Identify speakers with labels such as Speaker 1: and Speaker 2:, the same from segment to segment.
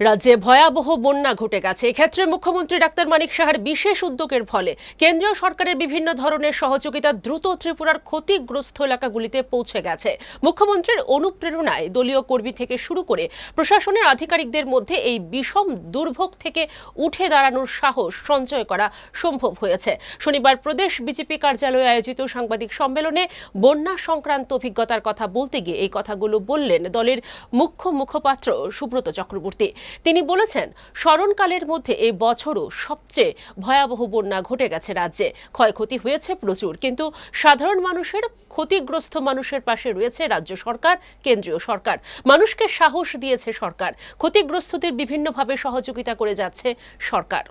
Speaker 1: রাজ্যে ভয়াবহ বন্যা ঘটে গেছে। এক্ষেত্রে মুখ্যমন্ত্রী ডাক্তার মানিক সাহার বিশেষ উদ্যোগের ফলে কেন্দ্রীয় সরকারের বিভিন্ন ধরনের সহযোগিতা দ্রুত ত্রিপুরার ক্ষতিগ্রস্ত এলাকাগুলিতে পৌঁছে গেছে। মুখ্যমন্ত্রীর অনুপ্রেরণায় দলীয় কর্মী থেকে শুরু করে প্রশাসনের আধিকারিকদের মধ্যে এই বিষম দুর্ভোগ থেকে উঠে দাঁড়ানোর সাহস সঞ্চয় করা সম্ভব হয়েছে। শনিবার প্রদেশ বিজেপি কার্যালয়ে আয়োজিত সাংবাদিক সম্মেলনে বন্যা সংক্রান্ত অভিজ্ঞতার কথা বলতে গিয়ে এই কথাগুলো বললেন দলের মুখ্য মুখপাত্র সুব্রত চক্রবর্তী। তিনি বলেছেন, স্মরণকালের মধ্যে এই বছরও সবচেয়ে ভয়াবহ বন্যা ঘটে গেছে রাজ্যে। ক্ষয়ক্ষতি হয়েছে প্রচুর, কিন্তু সাধারণ মানুষের, ক্ষতিগ্রস্ত মানুষের পাশে রয়েছে রাজ্য সরকার, কেন্দ্রীয় সরকার। মানুষকে সাহস দিয়েছে সরকার। ক্ষতিগ্রস্তদের বিভিন্নভাবে সহযোগিতা করে যাচ্ছে সরকার।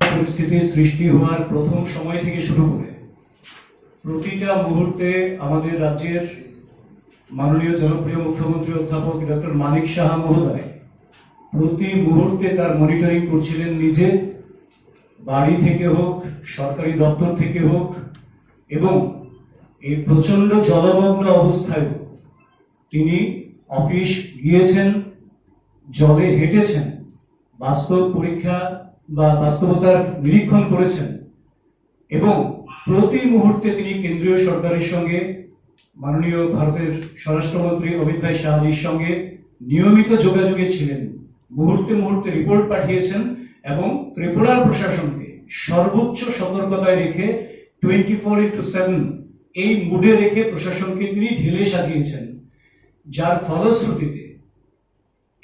Speaker 2: পরিস্থিতির সৃষ্টি হওয়ার প্রথম সময় থেকে শুরু করে প্রতিটা মুহূর্তে আমাদের রাজ্যের মাননীয় জনপ্রিয় মুখ্যমন্ত্রী অধ্যাপক ডক্টর মানিক সাহা মহোদয় প্রতি মুহূর্তে তার মনিটরিং করছিলেন নিজে, বাড়ি থেকে হোক, সরকারি দপ্তর থেকে হোক, এবং এই প্রচণ্ড জলমগ্ন অবস্থায় তিনি অফিস গিয়েছেন, জলে হেঁটেছেন, বাস্তব পরীক্ষা বা বাস্তবতার নিরীক্ষণ করেছেন, এবং প্রতি মুহূর্তে তিনি কেন্দ্রীয় সরকারের সঙ্গে, মাননীয় ভারতের স্বরাষ্ট্রমন্ত্রী অমিত ভাই শাহজির সঙ্গে নিয়মিত যোগাযোগে ছিলেন। মুহূর্তে মুহূর্তে রিপোর্ট পাঠিয়েছেন এবং ত্রিপুরার প্রশাসনকে সর্বোচ্চ সতর্কতায় রেখে টোয়েন্টি ফোর ইন্টু সেভেন এই মুডে রেখে প্রশাসনকে তিনি ঢেলে সাজিয়েছেন, যার ফলশ্রুতিতে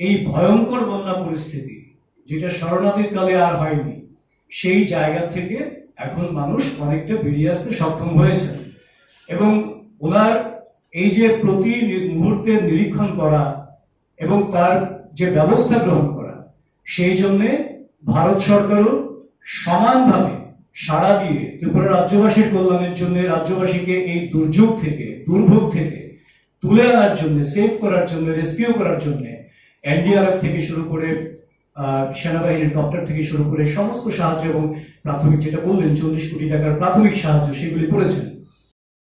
Speaker 2: এই ভয়ঙ্কর বন্যা পরিস্থিতি, যেটা শরণার্থীর কালে আর হয়নি, সেই জায়গা থেকে এখন মানুষ অনেকটা বেরিয়ে আসতে সক্ষম হয়েছে। এবং ওনার এই যে প্রতি মুহূর্তের নিরীক্ষণ করা এবং তার যে ব্যবস্থা গ্রহণ করা, সেই জন্যে ভারত সরকারও সমানভাবে সাড়া দিয়ে ত্রিপুরা রাজ্যবাসীর কল্যাণের জন্য রাজ্যবাসীকে এই দুর্যোগ থেকে, দুর্ভোগ থেকে তুলে আনার জন্য সেভ করার জন্য রেস্কিউ করার জন্য এনডিআরএফ থেকে শুরু করে সেনাবাহিনীর হেলিকপ্টার থেকে শুরু করে সমস্ত সাহায্য এবং প্রাথমিক যেটা বললেন চল্লিশ কোটি টাকার প্রাথমিক সাহায্য সেগুলি করেছেন।